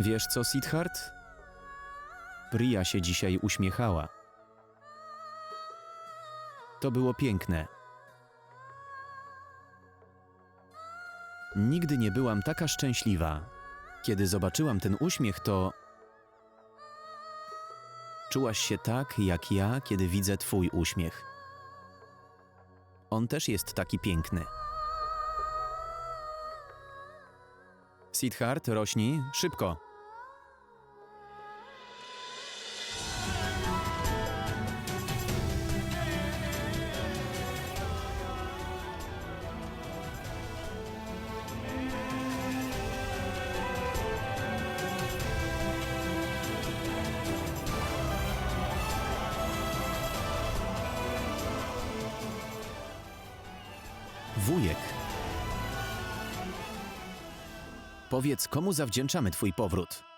Wiesz co, Sidhart? Priya się dzisiaj uśmiechała. To było piękne. Nigdy nie byłam taka szczęśliwa. Kiedy zobaczyłam ten uśmiech, to. Czułaś się tak, jak ja, kiedy widzę Twój uśmiech. On też jest taki piękny. Sidhart, rośnij, szybko. Wujek. Powiedz, komu zawdzięczamy Twój powrót?